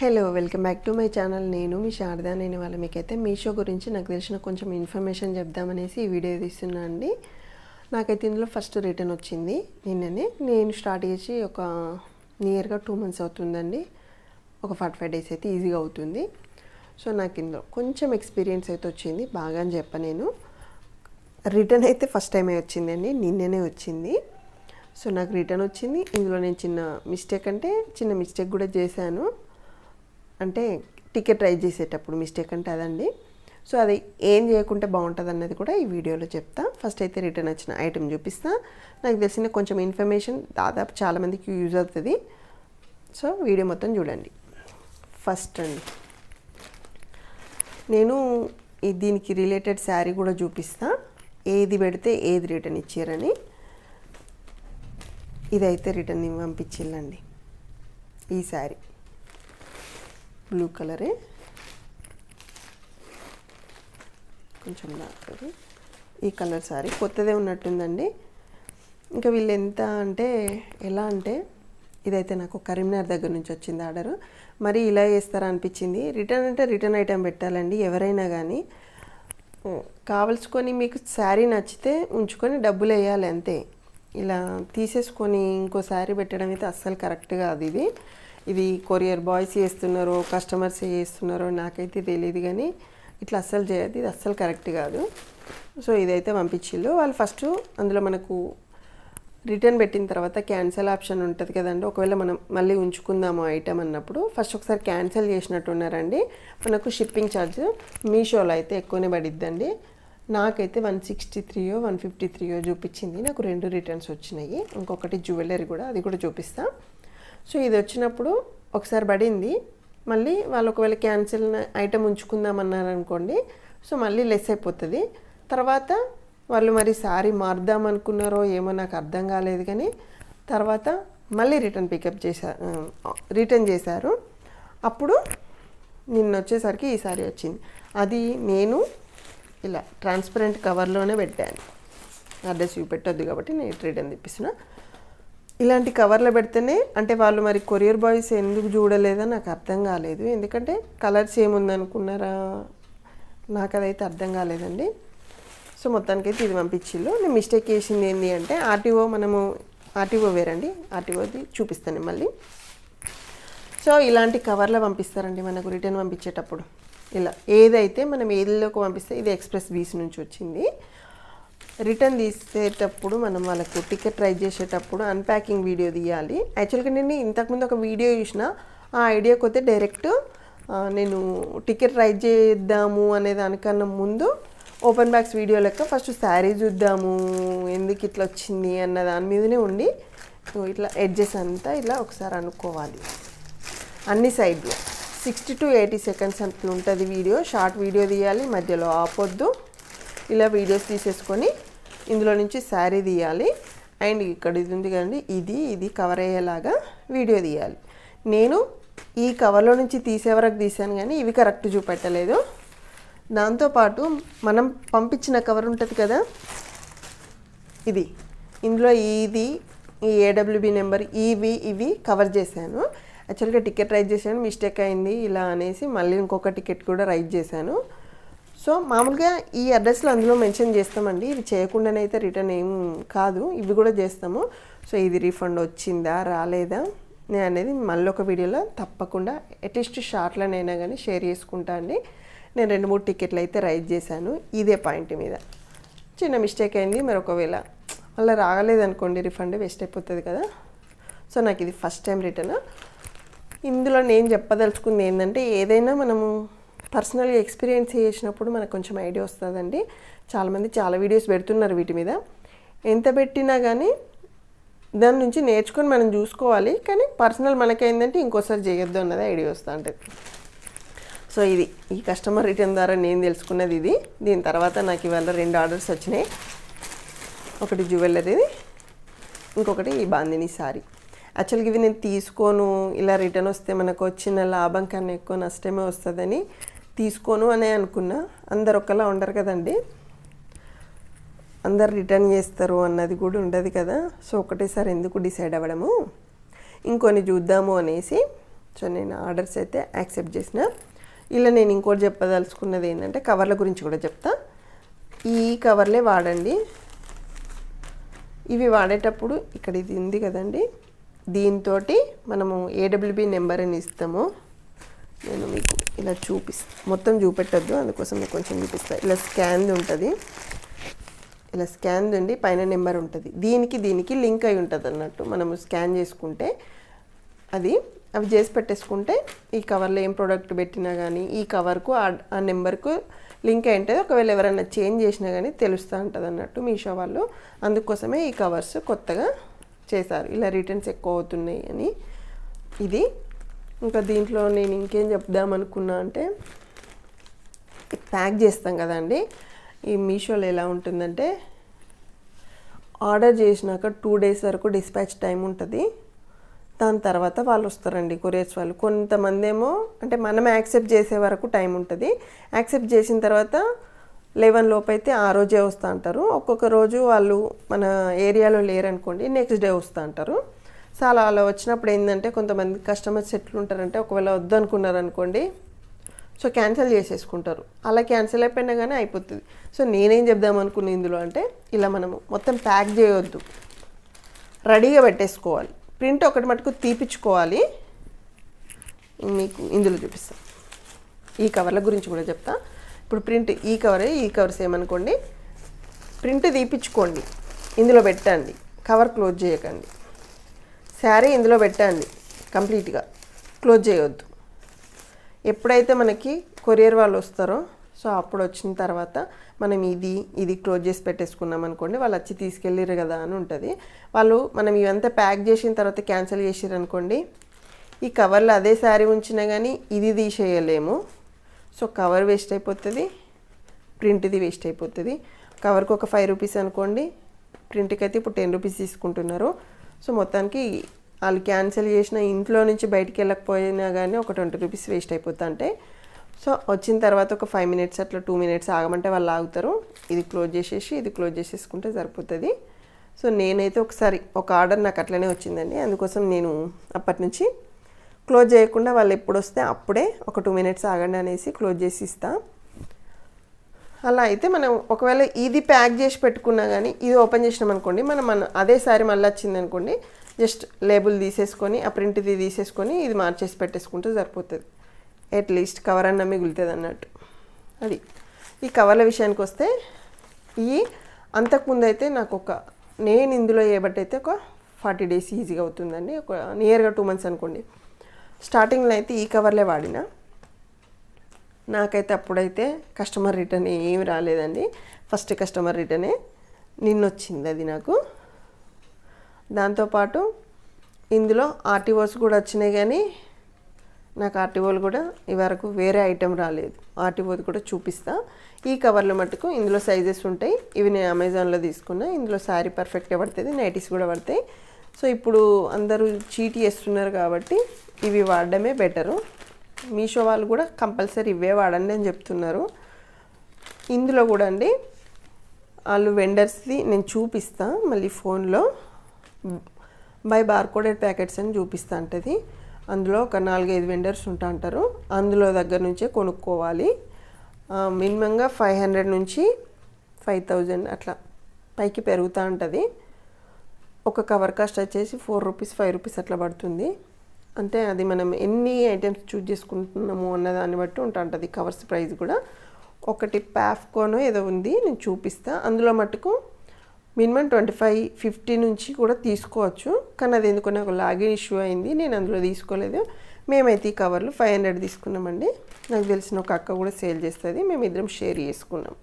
Hello welcome back to my channel నేను మీ శారదా. నేను వాళ్ళ మీకైతే మీషో గురించి నాకు తెలిసిన కొంచెం ఇన్ఫర్మేషన్ చెప్దామనేసి ఈ వీడియో తీస్తున్నా అండి. నాకైతే ఇందులో ఫస్ట్ రిటర్న్ వచ్చింది నిన్ననే. నేను స్టార్ట్ చేసి ఒక నియర్గా టూ మంత్స్ అవుతుందండి. ఒక ఫార్టీ ఫైవ్ డేస్ అయితే ఈజీగా అవుతుంది. సో నాకు ఇందులో కొంచెం ఎక్స్పీరియన్స్ అయితే వచ్చింది. బాగా అని చెప్ప నేను. రిటర్న్ అయితే ఫస్ట్ టైమే వచ్చిందండి. నిన్ననే వచ్చింది. సో నాకు రిటర్న్ వచ్చింది. ఇందులో నేను చిన్న మిస్టేక్ అంటే చిన్న మిస్టేక్ కూడా చేశాను. అంటే టికెట్ రైజ్ చేసేటప్పుడు మిస్టేక్ అంటే అదండి. సో అది ఏం చేయకుంటే బాగుంటుంది అన్నది కూడా ఈ వీడియోలో చెప్తా. ఫస్ట్ అయితే రిటర్న్ వచ్చిన ఐటెం చూపిస్తా. నాకు తెలిసిన కొంచెం ఇన్ఫర్మేషన్ దాదాపు చాలామందికి యూజ్ అవుతుంది. సో వీడియో మొత్తం చూడండి. ఫస్ట్ అండి. నేను దీనికి రిలేటెడ్ శారీ కూడా చూపిస్తా. ఏది పెడితే ఏది రిటర్న్ ఇచ్చారని. ఇదైతే రిటర్న్ పంపించిల్లండి. ఈ శారీ. బ్లూ కలరే. కొంచెం డార్క్ ఈ కలర్ సారీ కొత్తదే ఉన్నట్టుందండి. ఇంకా వీళ్ళు ఎంత అంటే ఎలా అంటే ఇదైతే నాకు కరీంనగర్ దగ్గర నుంచి వచ్చింది ఆర్డర్. మరి ఇలా చేస్తారా అనిపించింది. రిటర్న్ అంటే రిటర్న్ ఐటెం పెట్టాలండి ఎవరైనా కానీ కావలసుకొని మీకు శారీ నచ్చితే ఉంచుకొని డబ్బులు వేయాలి అంతే. ఇలా తీసేసుకొని ఇంకో శారీ పెట్టడం అయితే అస్సలు కరెక్ట్ కాదు ఇది. ఇది కొరియర్ బాయ్స్ చేస్తున్నారో కస్టమర్స్ చేస్తున్నారో నాకైతే తెలియదు కానీ ఇట్లా అస్సలు చేయదు ఇది అస్సలు కరెక్ట్ కాదు. సో ఇదైతే పంపించిల్లు వాళ్ళు ఫస్ట్ అందులో మనకు రిటర్న్ పెట్టిన తర్వాత క్యాన్సిల్ ఆప్షన్ ఉంటుంది కదండి. ఒకవేళ మనం మళ్ళీ ఉంచుకుందాము ఐటమ్ అన్నప్పుడు ఫస్ట్ ఒకసారి క్యాన్సిల్ చేసినట్టున్నారండి మనకు షిప్పింగ్ ఛార్జ్ మీషోలో అయితే ఎక్కువనే పడిద్దండి. నాకైతే వన్ సిక్స్టీ త్రీయో వన్ ఫిఫ్టీ త్రీయో చూపించింది. నాకు రెండు రిటర్న్స్ వచ్చినాయి. ఇంకొకటి జ్యువెలరీ కూడా అది కూడా చూపిస్తాను సో ఇది వచ్చినప్పుడు ఒకసారి పడింది. మళ్ళీ వాళ్ళు ఒకవేళ క్యాన్సిల్ ఐటెం ఉంచుకుందామన్నారు అనుకోండి సో మళ్ళీ లెస్ అయిపోతుంది. తర్వాత వాళ్ళు మరి సారీ మారుదామనుకున్నారో ఏమో నాకు అర్థం కాలేదు కానీ తర్వాత మళ్ళీ రిటర్న్ పికప్ చేశారు రిటర్న్ చేశారు. అప్పుడు నిన్న వచ్చేసరికి ఈ సారీ వచ్చింది. అది నేను ఇలా ట్రాన్స్పరెంట్ కవర్లోనే పెట్టాను. అడ్రస్ చూపెట్టొద్దు కాబట్టి నేను రిటర్న్ తెప్పిస్తున్నా. ఇలాంటి కవర్లో పెడితేనే అంటే వాళ్ళు మరి కొరియర్ బాయ్స్ ఎందుకు చూడలేదో నాకు అర్థం కాలేదు. ఎందుకంటే కలర్స్ ఏముందనుకున్నారా? నాకు అదైతే అర్థం కాలేదండి. సో మొత్తానికైతే ఇది పంపించిల్లు నేను మిస్టేక్ చేసింది ఏంటి అంటే ఆర్టీఓ మనము ఆర్టీఓ వేరండి. ఆర్టీఓది చూపిస్తాను మళ్ళీ. సో ఇలాంటి కవర్లో పంపిస్తారండి మనకు రిటర్న్ పంపించేటప్పుడు. ఇలా ఏదైతే మనం ఏదిలోకి పంపిస్తే ఇది ఎక్స్ప్రెస్ బీస్ నుంచి వచ్చింది. రిటర్న్ తీసేటప్పుడు మనం వాళ్ళకు టికెట్ ట్రై చేసేటప్పుడు అన్ప్యాకింగ్ వీడియో తీయాలి. యాక్చువల్గా నేను ఇంతకుముందు ఒక వీడియో చూసిన ఆ ఐడియా వస్తే డైరెక్ట్ నేను టికెట్ రైజ్ చేద్దాము అనే దానికన్నా ముందు ఓపెన్ బ్యాగ్స్ వీడియో లెక్క ఫస్ట్ శారీ చూద్దాము ఎందుకు ఇట్లా వచ్చింది అన్న దాని మీదనే ఉండి ఇట్లా ఎడ్జెస్ అంతా ఇలా ఒకసారి అనుకోవాలి. అన్ని సైడ్లు సిక్స్టీ టు ఎయిటీ సెకండ్స్ అట్లా ఉంటుంది వీడియో షార్ట్ వీడియో తీయాలి మధ్యలో ఆపొద్దు. ఇలా వీడియోస్ తీసేసుకొని ఇందులో నుంచి శారీ తీయాలి. అండ్ ఇక్కడ ఇది ఉంది కదండి ఇది ఇది కవర్ అయ్యేలాగా వీడియో తీయాలి. నేను ఈ కవర్లో నుంచి తీసే వరకు తీసాను కానీ ఇవి కరెక్ట్ చూపెట్టలేదు. దాంతోపాటు మనం పంపించిన కవర్ ఉంటుంది కదా ఇది. ఇందులో ఇది ఈ ఏడబ్ల్యూబి నెంబర్ ఇవి ఇవి కవర్ చేశాను. యాక్చువల్గా టికెట్ రైడ్ చేశాను మిస్టేక్ అయింది ఇలా అనేసి మళ్ళీ ఇంకొక టికెట్ కూడా రైడ్ చేశాను. సో మామూలుగా ఈ అడ్రస్లో అందులో మెన్షన్ చేస్తామండి. ఇది చేయకుండానే అయితే రిటర్న్ ఏం కాదు. ఇవి కూడా చేస్తాము. సో ఇది రీఫండ్ వచ్చిందా రాలేదా నేను అనేది మళ్ళీ ఒక వీడియోలో తప్పకుండా అట్లీస్ట్ షార్ట్లనైనా కానీ షేర్ చేసుకుంటా అండి. నేను రెండు మూడు టికెట్లు అయితే రైజ్ చేశాను. ఇదే పాయింట్ మీద. చిన్న మిస్టేక్ అయింది. మరి ఒకవేళ మళ్ళీ రాగలేదనుకోండి రిఫండ్ వేస్ట్ అయిపోతుంది కదా. సో నాకు ఇది ఫస్ట్ టైం రిటర్న్. ఇందులో నేను చెప్పదలుచుకుంది ఏంటంటే ఏదైనా మనము పర్సనల్గా ఎక్స్పీరియన్స్ చేసినప్పుడు మనకు కొంచెం ఐడియా వస్తుందండి. చాలామంది చాలా వీడియోస్ పెడుతున్నారు వీటి మీద. ఎంత పెట్టినా కానీ దాని నుంచి నేర్చుకొని మనం చూసుకోవాలి. కానీ పర్సనల్ మనకేందంటే ఇంకోసారి చేయొద్దు అన్నది ఐడియా వస్తూ ఉంటుంది సో ఇది ఈ కస్టమర్ రిటర్న్ ద్వారా నేను తెలుసుకున్నది ఇది. దీని తర్వాత నాకు ఇవాళ రెండు ఆర్డర్స్ వచ్చినాయి. ఒకటి జ్యువెలరీది ఇంకొకటి ఈ బాందిని సారీ. యాక్చువల్గా ఇవి నేను తీసుకోను. ఇలా రిటర్న్ వస్తే మనకు వచ్చిన లాభం కన్నా ఎక్కువ నష్టమే వస్తుందని తీసుకోను అనే అనుకున్నా. అందరు ఒకలా ఉండరు కదండి. అందరు రిటర్న్ చేస్తారు అన్నది కూడా ఉండదు కదా. సో ఒకటేసారి ఎందుకు డిసైడ్ అవ్వడము? ఇంకొన్ని చూద్దాము అనేసి. సో నేను ఆర్డర్స్ అయితే యాక్సెప్ట్ చేసిన. ఇలా నేను ఇంకోటి చెప్పదలుచుకున్నది ఏంటంటే కవర్ల గురించి కూడా చెప్తా. ఈ కవర్లే వాడండి. ఇవి వాడేటప్పుడు ఇక్కడ ఇది ఉంది కదండి. దీంతో మనము ఏడబ్ల్యూబీ నెంబర్ అని ఇస్తాము. నేను మీకు ఇలా చూపిస్తాను మొత్తం చూపెట్టద్దు అందుకోసం మీకు కొంచెం చూపిస్తాను ఇలా స్కాన్ ఉంటుంది. ఇలా స్కాన్ ఉండి పైన నెంబర్ ఉంటుంది. దీనికి దీనికి లింక్ అయి ఉంటుంది అన్నట్టు మనము స్కాన్ చేసుకుంటే అది అవి చేసి పెట్టేసుకుంటే ఈ కవర్లో ఏం ప్రోడక్ట్ పెట్టినా కానీ ఈ కవర్కు ఆ- ఆ నెంబర్కు లింక్ అయి ఉంటుంది. ఒకవేళ ఎవరైనా చేంజ్ చేసినా కానీ తెలుస్తూ ఉంటుంది అన్నట్టు మీషో వాళ్ళు. అందుకోసమే ఈ కవర్స్ కొత్తగా చేశారు. ఇలా రిటర్న్స్ ఎక్కువ అవుతున్నాయి అని. ఇది ఇంకా దీంట్లో నేను ఇంకేం చెప్దాం అనుకున్నా అంటే ప్యాక్ చేస్తాం కదండి. ఈ మీషోలో ఎలా ఉంటుందంటే ఆర్డర్ చేసినాక టూ డేస్ వరకు డిస్పాచ్ టైం ఉంటుంది. దాని తర్వాత వాళ్ళు వస్తారండి కొరియర్స్ వాళ్ళు. కొంతమంది ఏమో అంటే మనం యాక్సెప్ట్ చేసే వరకు టైం ఉంటుంది. యాక్సెప్ట్ చేసిన తర్వాత లెవెన్ లోపు అయితే ఆ రోజే వస్తూ అంటారు. ఒక్కొక్క రోజు వాళ్ళు మన ఏరియాలో లేరనుకోండి నెక్స్ట్ డే వస్తూ అంటారు. సో అలా అలా వచ్చినప్పుడు ఏంటంటే కొంతమంది కస్టమర్స్ ఎట్లుంటారంటే ఉంటారంటే ఒకవేళ వద్దనుకున్నారు అనుకోండి సో క్యాన్సిల్ చేసేసుకుంటారు. అలా క్యాన్సిల్ అయిపోయినా కానీ అయిపోతుంది. సో నేనేం చెప్దాం అనుకున్నా ఇందులో అంటే ఇలా మనము మొత్తం ప్యాక్ చేయొద్దు. రెడీగా పెట్టేసుకోవాలి. ప్రింట్ ఒకటి మటుకు తీపిచ్చుకోవాలి. మీకు ఇందులో చూపిస్తాను ఈ కవర్ల గురించి కూడా చెప్తా. ఇప్పుడు ప్రింట్ ఈ కవరే ఈ కవర్స్ ఏమనుకోండి ప్రింట్ తీపిచ్చుకోండి. ఇందులో పెట్టండి. కవర్ క్లోజ్ చేయకండి. శారీ ఇందులో పెట్టండి. కంప్లీట్గా. క్లోజ్ చేయొద్దు. ఎప్పుడైతే మనకి కొరియర్ వాళ్ళు వస్తారో సో అప్పుడు వచ్చిన తర్వాత మనం ఇది ఇది క్లోజ్ చేసి పెట్టేసుకున్నాం అనుకోండి వాళ్ళు వచ్చి తీసుకెళ్ళారు కదా అని ఉంటుంది. వాళ్ళు మనం ఇవంతా ప్యాక్ చేసిన తర్వాత క్యాన్సిల్ చేసారు అనుకోండి ఈ కవర్లో అదే శారీ ఉంచినా కానీ ఇది తీసేయలేము. సో కవర్ వేస్ట్ అయిపోతుంది ప్రింట్ది వేస్ట్ అయిపోతుంది. కవర్కి ఒక ఫైవ్ రూపీస్ అనుకోండి ప్రింట్కి అయితే ఇప్పుడు టెన్ రూపీస్ తీసుకుంటున్నారు. సో మొత్తానికి వాళ్ళు క్యాన్సిల్ చేసిన ఇంట్లో నుంచి బయటికి వెళ్ళకపోయినా కానీ ఒక ట్వంటీ రూపీస్ వేస్ట్ అయిపోతా అంటే సో వచ్చిన తర్వాత ఒక ఫైవ్ మినిట్స్ అట్లా టూ మినిట్స్ ఆగమంటే వాళ్ళు ఆగుతారు. ఇది క్లోజ్ చేసేసి ఇది క్లోజ్ చేసేసుకుంటే సరిపోతుంది. సో నేనైతే ఒకసారి ఒక ఆర్డర్ నాకు అట్లనే వచ్చిందండి. అందుకోసం నేను అప్పటి నుంచి క్లోజ్ చేయకుండా వాళ్ళు ఎప్పుడు వస్తే అప్పుడే ఒక టూ మినిట్స్ ఆగండి అనేసి క్లోజ్ చేసి ఇస్తాను అలా అయితే మనం ఒకవేళ ఇది ప్యాక్ చేసి పెట్టుకున్నా కానీ ఇది ఓపెన్ చేసినాం అనుకోండి మనం మన అదే సారి మళ్ళీ వచ్చింది అనుకోండి జస్ట్ లేబుల్ తీసేసుకొని ఆ ప్రింట్ది తీసేసుకొని ఇది మార్చేసి పెట్టేసుకుంటే సరిపోతుంది. అట్లీస్ట్ కవర్ అన్న మిగులుతుంది అన్నట్టు. అది. ఈ కవర్ల విషయానికి వస్తే ఈ అంతకుముందు అయితే నాకు ఒక నేను ఇందులో అయితే ఒక ఫార్టీ డేస్ ఈజీగా అవుతుందండి. ఒక నియర్గా టూ మంత్స్ అనుకోండి. స్టార్టింగ్లో అయితే ఈ కవర్లే వాడినా. నాకైతే అప్పుడైతే కస్టమర్ రిటర్న్ ఏమి రాలేదండి. ఫస్ట్ కస్టమర్ రిటర్నే నిన్న వచ్చింది అది నాకు. దాంతోపాటు ఇందులో ఆర్టీఓస్ కూడా వచ్చినాయి కానీ నాకు ఆర్టీఓలు కూడా ఇవరకు వేరే ఐటెం రాలేదు. ఆర్టీఓది కూడా చూపిస్తా. ఈ కవర్లు మటుకు ఇందులో సైజెస్ ఉంటాయి. ఇవి నేను అమెజాన్లో తీసుకున్నా. ఇందులో శారీ పర్ఫెక్ట్గా పడుతుంది నైటీస్ కూడా పడతాయి. సో ఇప్పుడు అందరూ చీటీ చేస్తున్నారు కాబట్టి ఇవి వాడడమే బెటరు మీషో వాళ్ళు కూడా కంపల్సరీ ఇవే వాడండి అని చెప్తున్నారు. ఇందులో కూడా అండి వాళ్ళు వెండర్స్ది నేను చూపిస్తా మళ్ళీ ఫోన్లో. బై బార్కోడెడ్ ప్యాకెట్స్ అని చూపిస్తా అంటది. అందులో ఒక నాలుగైదు వెండర్స్ ఉంటా అంటారు. అందులో దగ్గర నుంచే కొనుక్కోవాలి. మినిమంగా ఫైవ్ హండ్రెడ్ నుంచి ఫైవ్ థౌజండ్ అట్లా పైకి పెరుగుతూ ఉంటుంది ఒక కవర్ కాస్ట్ వచ్చేసి ఫోర్ రూపీస్ ఫైవ్ రూపీస్ అట్లా పడుతుంది. అంటే అది మనం ఎన్ని ఐటమ్స్ చూజ్ చేసుకుంటున్నాము అన్న దాన్ని బట్టి ఉంటా ఉంటుంది కవర్స్ ప్రైస్ కూడా. ఒకటి ప్యాఫ్కోనో ఏదో ఉంది నేను చూపిస్తా. అందులో మటుకు మినిమం ట్వంటీ ఫైవ్ ఫిఫ్టీ నుంచి కూడా తీసుకోవచ్చు. కానీ అది ఎందుకో నాకు లాగిన్ ఇష్యూ అయింది నేను అందులో తీసుకోలేదు. మేమైతే ఈ కవర్లు ఫైవ్ హండ్రెడ్ తీసుకున్నామండి. నాకు తెలిసిన ఒక అక్క కూడా సేల్ చేస్తుంది మేము ఇద్దరం షేర్ చేసుకున్నాం.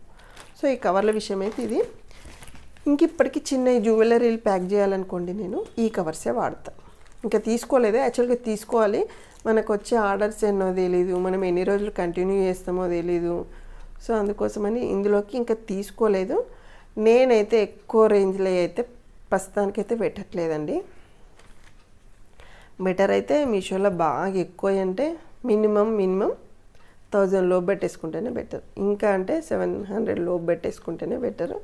సో ఈ కవర్ల విషయం అయితే ఇది. ఇంక ఇప్పటికీ చిన్న జ్యువెలరీలు ప్యాక్ చేయాలనుకోండి నేను ఈ కవర్సే వాడతాను ఇంకా తీసుకోలేదు. యాక్చువల్గా తీసుకోవాలి. మనకు వచ్చే ఆర్డర్స్ ఎన్నో తెలీదు. మనం ఎన్ని రోజులు కంటిన్యూ చేస్తామో తెలీదు. సో అందుకోసమని ఇందులోకి ఇంకా తీసుకోలేదు. నేనైతే ఎక్కువ రేంజ్లో అయితే ప్రస్తుతానికైతే పెట్టట్లేదండి. బెటర్ అయితే మీషోలో బాగా ఎక్కువ అంటే మినిమం మినిమం థౌజండ్ లోపు పెట్టేసుకుంటేనే బెటర్. ఇంకా అంటే సెవెన్ హండ్రెడ్ లోపు పెట్టేసుకుంటేనే బెటర్.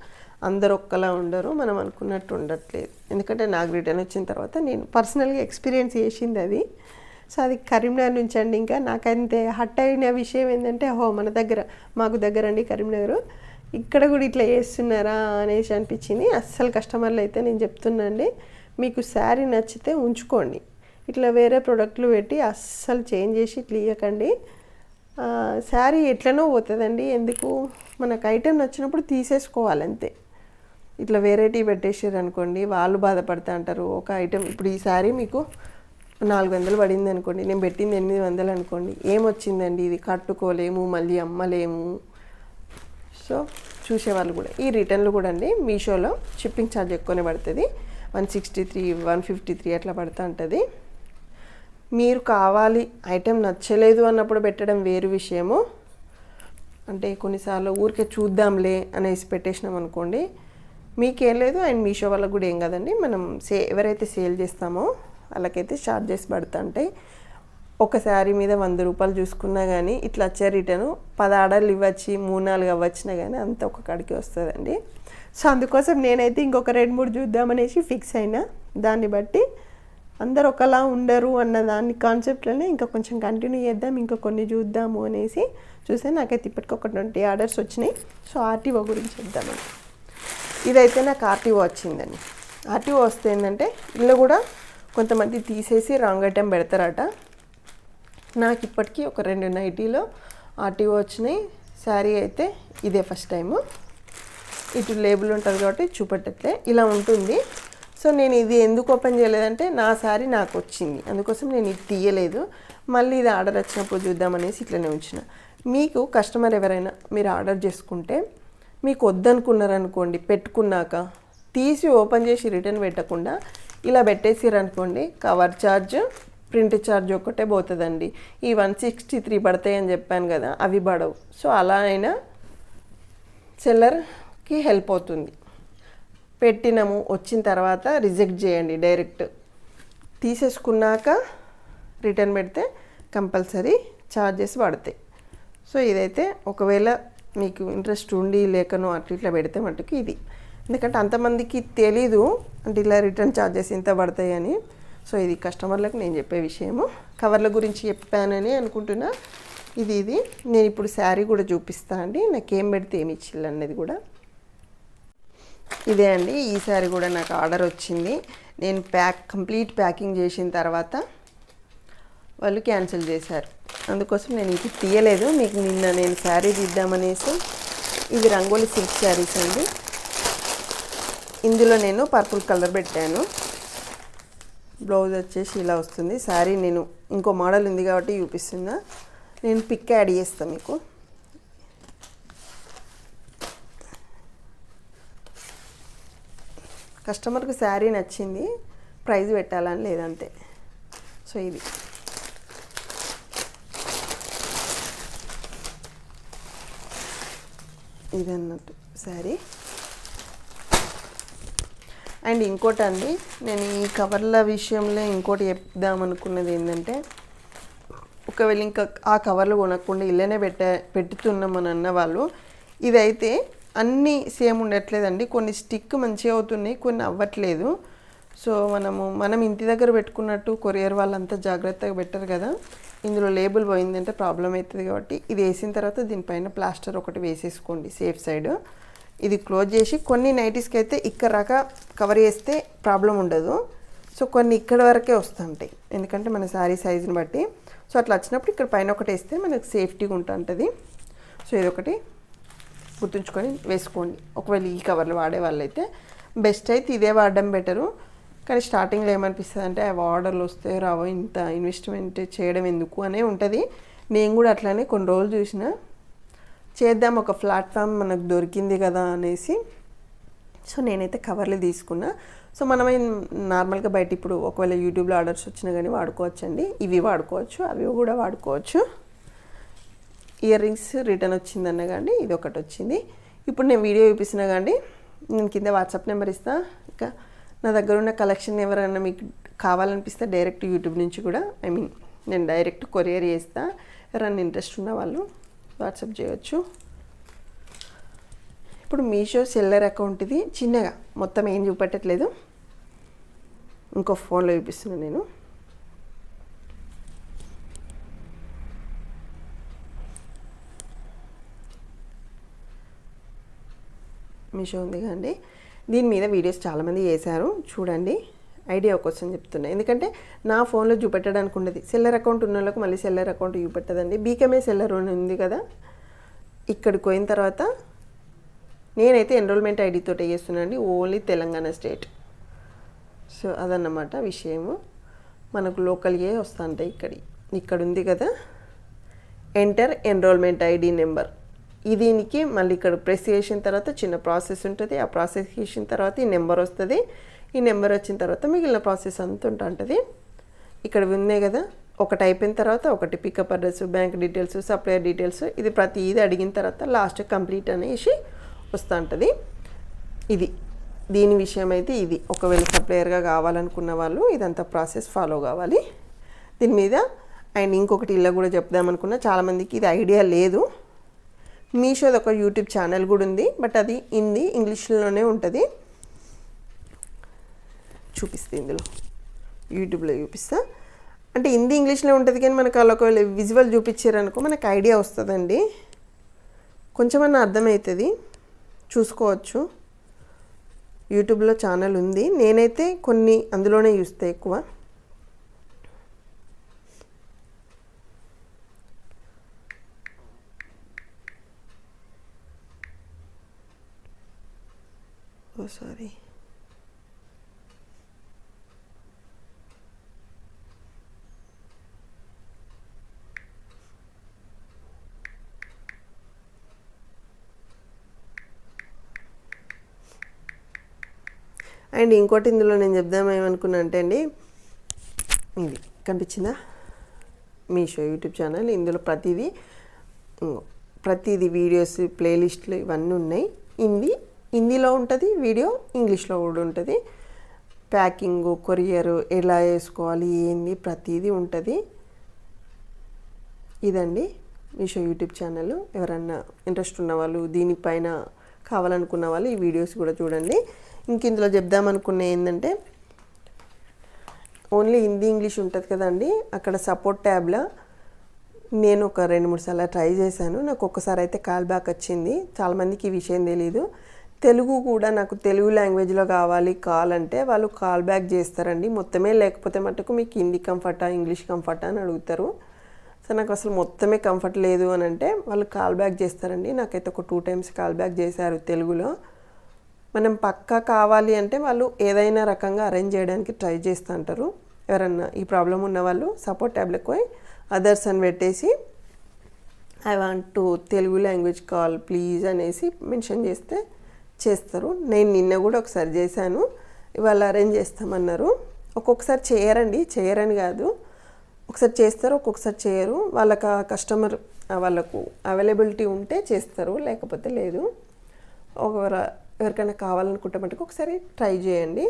అందరు ఒక్కలా ఉండరు మనం అనుకున్నట్టు ఉండట్లేదు. ఎందుకంటే నాకు రిటర్న్ వచ్చిన తర్వాత నేను పర్సనల్గా ఎక్స్పీరియన్స్ చేసింది అది. సో అది కరీంనగర్ నుంచి అండి. ఇంకా నాకంతే హట్ అయిన విషయం ఏంటంటే ఓహో మన దగ్గర మాకు దగ్గర అండి కరీంనగర్. ఇక్కడ కూడా ఇట్లా చేస్తున్నారా అనేసి అనిపించింది. అస్సలు కస్టమర్లు అయితే నేను చెప్తున్నాండి మీకు శారీ నచ్చితే ఉంచుకోండి. ఇట్లా వేరే ప్రోడక్ట్లు పెట్టి అస్సలు చేంజ్ చేసి ఇట్లా ఇవ్వకండి శారీ ఎట్లనో పోతుందండి. ఎందుకు? మనకు ఐటెం నచ్చినప్పుడు తీసేసుకోవాలి అంతే ఇట్లా వెరైటీ పెట్టేసారు అనుకోండి వాళ్ళు బాధపడతా అంటారు ఒక ఐటెం ఇప్పుడు ఈ శారీ మీకు నాలుగు వందలు పడింది అనుకోండి నేను పెట్టింది ఎనిమిది వందలు అనుకోండి ఏమొచ్చిందండి ఇది? కట్టుకోలేము మళ్ళీ అమ్మలేము. సో చూసేవాళ్ళు కూడా. ఈ రిటర్న్లు కూడా అండి మీషోలో షిప్పింగ్ ఛార్జ్ ఎక్కువనే పడుతుంది. One sixty three one fifty three అట్లా పడుతూ ఉంటుంది. మీరు కావాలి ఐటెం నచ్చలేదు అన్నప్పుడు పెట్టడం వేరు విషయము. అంటే కొన్నిసార్లు ఊరికే చూద్దాంలే అనేసి పెట్టేసినాం అనుకోండి మీకేం లేదు అండ్ మీషో వాళ్ళకి కూడా ఏం కదండి. మనం సే ఎవరైతే సేల్ చేస్తామో వాళ్ళకైతే ఛార్జెస్ పడుతుంటాయి ఒక శారీ మీద వంద రూపాయలు చూసుకున్నా కానీ ఇట్లా వచ్చే రిటర్న్ పది ఆర్డర్లు ఇవ్వచ్చి మూడు నాలుగు అవ్వచ్చినా కానీ అంత ఒక కాడికి వస్తుందండి. సో అందుకోసం నేనైతే ఇంకొక రెండు మూడు చూద్దామనేసి ఫిక్స్ అయినా. దాన్ని బట్టి అందరు ఒకలా ఉండరు అన్న దాని కాన్సెప్ట్లోనే ఇంకా కొంచెం కంటిన్యూ చేద్దాం ఇంకా కొన్ని చూద్దాము అనేసి చూస్తే నాకైతే ఇప్పటికి ఒక ట్వంటీ ఆర్డర్స్ వచ్చినాయి. సో ఆర్టీఓ గురించి చెప్దామని ఇదైతే నాకు ఆర్టీఓ వచ్చిందండి. ఆర్టీఓ వస్తే ఏంటంటే ఇల్లు కూడా కొంతమంది తీసేసి రాంగ్ ఐటెం పెడతారట. నాకు ఇప్పటికీ ఒక రెండు నైటీలో ఆర్టీఓ వచ్చినాయి. శారీ అయితే ఇదే ఫస్ట్ టైము. ఇటు లేబుల్ ఉంటుంది కాబట్టి చూపెట్టట్లే. ఇలా ఉంటుంది. సో నేను ఇది ఎందుకు ఓపెన్ చేయలేదంటే నా శారీ నాకు వచ్చింది. అందుకోసం నేను ఇది తీయలేదు. మళ్ళీ ఇది ఆర్డర్ వచ్చినప్పుడు చూద్దామనేసి ఇట్లనే ఉంచిన. మీకు కస్టమర్ ఎవరైనా మీరు ఆర్డర్ చేసుకుంటే మీకు వద్దనుకున్నారనుకోండి పెట్టుకున్నాక తీసి ఓపెన్ చేసి రిటర్న్ పెట్టకుండా ఇలా పెట్టేసారనుకోండి కవర్ ఛార్జ్ ప్రింట్ ఛార్జ్ ఒక్కటే పోతుందండి. ఈ వన్ సిక్స్టీ త్రీ పడతాయని చెప్పాను కదా అవి పడవు. సో అలా అయినా సెల్లర్కి హెల్ప్ అవుతుంది. పెట్టినాము వచ్చిన తర్వాత రిజెక్ట్ చేయండి డైరెక్ట్. తీసేసుకున్నాక రిటర్న్ పెడితే కంపల్సరీ ఛార్జెస్ పడతాయి. సో ఇదైతే ఒకవేళ మీకు ఇంట్రెస్ట్ ఉండి లేకనో అట్లా ఇట్లా పెడితే మటుకు ఇది. ఎందుకంటే అంతమందికి తెలీదు అంటే ఇలా రిటర్న్ ఛార్జెస్ ఇంత పడతాయని సో ఇది కస్టమర్లకు నేను చెప్పే విషయము. కవర్ల గురించి చెప్పానని అనుకుంటున్నా. ఇది ఇది. నేను ఇప్పుడు శారీ కూడా చూపిస్తా అండి. నాకేం పెడితే ఏమి ఇచ్చిల్లన్నది అనేది కూడా. ఇదే అండి. ఈ శారీ కూడా నాకు ఆర్డర్ వచ్చింది. నేను ప్యాక్ కంప్లీట్ ప్యాకింగ్ చేసిన తర్వాత వాళ్ళు క్యాన్సిల్ చేశారు. అందుకోసం నేను ఇది తీయలేదు. మీకు నిన్న నేను శారీ తీద్దామనేసి ఇది రంగోలి సిల్క్ శారీస్ అండి. ఇందులో నేను పర్పుల్ కలర్ పెట్టాను. బ్లౌజ్ వచ్చేసి ఇలా వస్తుంది. శారీ నేను ఇంకో మోడల్ ఉంది కాబట్టి చూపిస్తున్నా. నేను పిక్ యాడ్ చేస్తాను మీకు. కస్టమర్కి శారీ నచ్చింది. ప్రైజ్ పెట్టాలని లేదంతే. సో ఇది. ఇది అన్నట్టు శారీ. అండ్ ఇంకోటి అండి నేను ఈ కవర్ల విషయంలో ఇంకోటి చెప్దాం అనుకున్నది ఏంటంటే ఒకవేళ ఇంకా ఆ కవర్లు కొనకుండా ఇల్లనే పెట్ట పెట్టుతున్నామని అన్న వాళ్ళు ఇదైతే అన్నీ సేమ్ ఉండట్లేదండి. కొన్ని స్టిక్ మంచిగా అవుతున్నాయి కొన్ని అవ్వట్లేదు. సో మనము మనం ఇంటి దగ్గర పెట్టుకున్నట్టు కొరియర్ వాళ్ళంతా జాగ్రత్తగా పెట్టరు కదా. ఇందులో లేబుల్ పోయిందంటే ప్రాబ్లం అవుతుంది కాబట్టి ఇది వేసిన తర్వాత దీనిపైన ప్లాస్టర్ ఒకటి వేసేసుకోండి సేఫ్ సైడ్. ఇది క్లోజ్ చేసి కొన్ని నైటీస్కి అయితే ఇక్కడ రాక కవర్ చేస్తే ప్రాబ్లం ఉండదు. సో కొన్ని ఇక్కడ వరకే వస్తుంటాయి. ఎందుకంటే మన శారీ సైజుని బట్టి. సో అట్లా వచ్చినప్పుడు ఇక్కడ పైన ఒకటి వేస్తే మనకు సేఫ్టీగా ఉంటుంటుంది. సో ఇది ఒకటి గుర్తుంచుకొని వేసుకోండి. ఒకవేళ ఈ కవర్లు వాడే వాళ్ళైతే బెస్ట్ అయితే ఇదే వాడడం బెటరు. కానీ స్టార్టింగ్లో ఏమనిపిస్తుంది అంటే అవి ఆర్డర్లు వస్తే రావో ఇంత ఇన్వెస్ట్మెంట్ చేయడం ఎందుకు? అనే ఉంటుంది. నేను కూడా అట్లానే కొన్ని రోజులు చూసిన చేద్దాం ఒక ప్లాట్ఫామ్ మనకు దొరికింది కదా అనేసి. సో నేనైతే కవర్లు తీసుకున్నా. సో మనమే నార్మల్గా బయట ఇప్పుడు ఒకవేళ యూట్యూబ్లో ఆర్డర్స్ వచ్చినా కానీ వాడుకోవచ్చు అండి ఇవి వాడుకోవచ్చు అవి కూడా వాడుకోవచ్చు. ఇయర్ రింగ్స్ రిటర్న్ వచ్చిందన్న కానీ ఇది ఒకటి వచ్చింది. ఇప్పుడు నేను వీడియో చూపిస్తున్నా కానీ నేను కింద వాట్సాప్ నెంబర్ ఇస్తాను ఇంకా నా దగ్గర ఉన్న కలెక్షన్ ఎవరైనా మీకు కావాలనిపిస్తే డైరెక్ట్ యూట్యూబ్ నుంచి కూడా ఐ మీన్ నేను డైరెక్ట్ కొరియర్ చేస్తా. ఎవరైనా ఇంట్రెస్ట్ ఉన్న వాళ్ళు వాట్సాప్ చేయవచ్చు ఇప్పుడు మీషో సెల్లర్ అకౌంట్ ఇది చిన్నగా మొత్తం ఏం చూపెట్టట్లేదు. ఇంకో ఫోన్లో చూపిస్తున్నాను నేను. మీషో ఉంది కానీ దీని మీద వీడియోస్ చాలామంది చేశారు. చూడండి. ఐడియా కోసం చెప్తున్నా. ఎందుకంటే నా ఫోన్లో చూపెట్టడానికి ఉండదు. సెల్లర్ అకౌంట్ ఉన్న వాళ్ళకి మళ్ళీ సెల్లర్ అకౌంట్ చూపెట్టదండి. బీకమే సెల్లర్ అని ఉంది కదా. ఇక్కడికి పోయిన తర్వాత నేనైతే ఎన్రోల్మెంట్ ఐడితో చేస్తున్నానండి ఓన్లీ తెలంగాణ స్టేట్ సో అదన్నమాట విషయము. మనకు లోకల్గా వస్తుంటాయి ఇక్కడి ఇక్కడ ఉంది కదా. ఎంటర్ ఎన్రోల్మెంట్ ఐడి నెంబర్ దీనికి మళ్ళీ ఇక్కడ ప్రెస్ చేసిన తర్వాత చిన్న ప్రాసెస్ ఉంటుంది. ఆ ప్రాసెస్ చేసిన తర్వాత ఈ నెంబర్ వస్తుంది. ఈ నెంబర్ వచ్చిన తర్వాత మిగిలిన ప్రాసెస్ అంతా ఉంటుంటుంది ఇక్కడ ఉన్నాయి కదా? ఒకటి అయిపోయిన తర్వాత ఒకటి pickup address bank details supplier details ఇది ప్రతి ఇది అడిగిన తర్వాత లాస్ట్ కంప్లీట్ అనేసి వస్తూ ఉంటుంది. ఇది. దీని విషయం అయితే ఇది. ఒకవేళ సప్లయర్గా కావాలనుకున్న వాళ్ళు ఇదంతా ప్రాసెస్ ఫాలో కావాలి. దీని మీద అండ్ ఇంకొకటి ఇలా కూడా చెప్దామనుకున్నా చాలామందికి ఇది ఐడియా లేదు. మీషోది ఒక యూట్యూబ్ ఛానల్ కూడా ఉంది బట్ అది హిందీ ఇంగ్లీష్లోనే ఉంటుంది. చూపిస్తే ఇందులో. యూట్యూబ్లో చూపిస్తా. అంటే హిందీ ఇంగ్లీష్లో ఉంటుంది కానీ మనకు అలా ఒకవేళ విజువల్ చూపించారనుకో మనకు ఐడియా వస్తుందండి. కొంచెమన్నా అర్థమవుతుంది. చూసుకోవచ్చు. యూట్యూబ్లో ఛానల్ ఉంది. నేనైతే కొన్ని అందులోనే చూస్తే ఎక్కువ. ఓ సారీ అండ్ ఇంకోటి ఇందులో నేను చెప్దామేమనుకున్నా అంటే అండి ఇది కనిపించిందా? Meesho YouTube channel. ఇందులో ప్రతిదీ ప్రతిదీ వీడియోస్ ప్లేలిస్ట్లు ఇవన్నీ ఉన్నాయి. ఇవి హిందీలో ఉంటుంది వీడియో ఇంగ్లీష్లో కూడా ఉంటుంది. ప్యాకింగ్ కొరియర్ ఎలా వేసుకోవాలి ఏంది ప్రతిదీ ఉంటుంది. ఇదండి మీషో యూట్యూబ్ ఛానల్. ఎవరన్నా ఇంట్రెస్ట్ ఉన్నవాళ్ళు దీనిపైన కావాలనుకున్న వాళ్ళు ఈ వీడియోస్ కూడా చూడండి. ఇంక ఇందులో చెప్దామనుకున్న ఏంటంటే ఓన్లీ హిందీ ఇంగ్లీష్ ఉంటుంది కదండి. అక్కడ సపోర్ట్ ట్యాబ్లో నేను ఒక రెండు మూడు సార్లు ట్రై చేశాను. నాకు ఒక్కసారి అయితే కాల్ బ్యాక్ వచ్చింది. చాలామందికి ఈ విషయం తెలియదు తెలుగు కూడా నాకు తెలుగు లాంగ్వేజ్లో కావాలి కాల్ అంటే వాళ్ళు కాల్ బ్యాక్ చేస్తారండి. మొత్తమే లేకపోతే మటుకు మీకు హిందీ కంఫర్టా ఇంగ్లీష్ కంఫర్టా అని అడుగుతారు. సో నాకు అసలు మొత్తమే కంఫర్ట్ లేదు అని అంటే వాళ్ళు కాల్ బ్యాక్ చేస్తారండి. నాకైతే ఒక టూ టైమ్స్ కాల్ బ్యాక్ చేశారు తెలుగులో. మనం పక్కా కావాలి అంటే వాళ్ళు ఏదైనా రకంగా అరేంజ్ చేయడానికి ట్రై చేస్తూ అంటారు. ఎవరన్నా ఈ ప్రాబ్లం ఉన్న వాళ్ళు సపోర్ట్ ట్యాబ్లెట్ పోయి అదర్స్ అని పెట్టేసి I want to Telugu language call please అనేసి మెన్షన్ చేస్తే చేస్తారు. నేను నిన్న కూడా ఒకసారి చేశాను. ఇవాళ అరేంజ్ చేస్తామన్నారు. ఒక్కొక్కసారి చేయరండి. చేయరని కాదు. ఒకసారి చేస్తారు ఒక్కొక్కసారి చేయరు. వాళ్ళకి ఆ కస్టమర్ వాళ్ళకు అవైలబిలిటీ ఉంటే చేస్తారు. లేకపోతే లేదు. ఒకవేళ ఎవరికైనా కావాలనుకుంటే మటుకు ఒకసారి ట్రై చేయండి.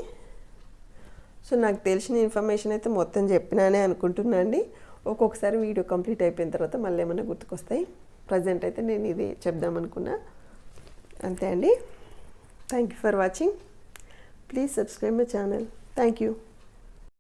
సో నాకు తెలిసిన ఇన్ఫర్మేషన్ అయితే మొత్తం చెప్పినానే అనుకుంటున్నా అండి. ఒక్కొక్కసారి వీడియో కంప్లీట్ అయిపోయిన తర్వాత మళ్ళీ ఏమైనా గుర్తుకొస్తాయి. ప్రజెంట్ అయితే నేను ఇది చెప్దామనుకున్నా. అంతే అండి. Thank you for watching. Please subscribe my channel. Thank you.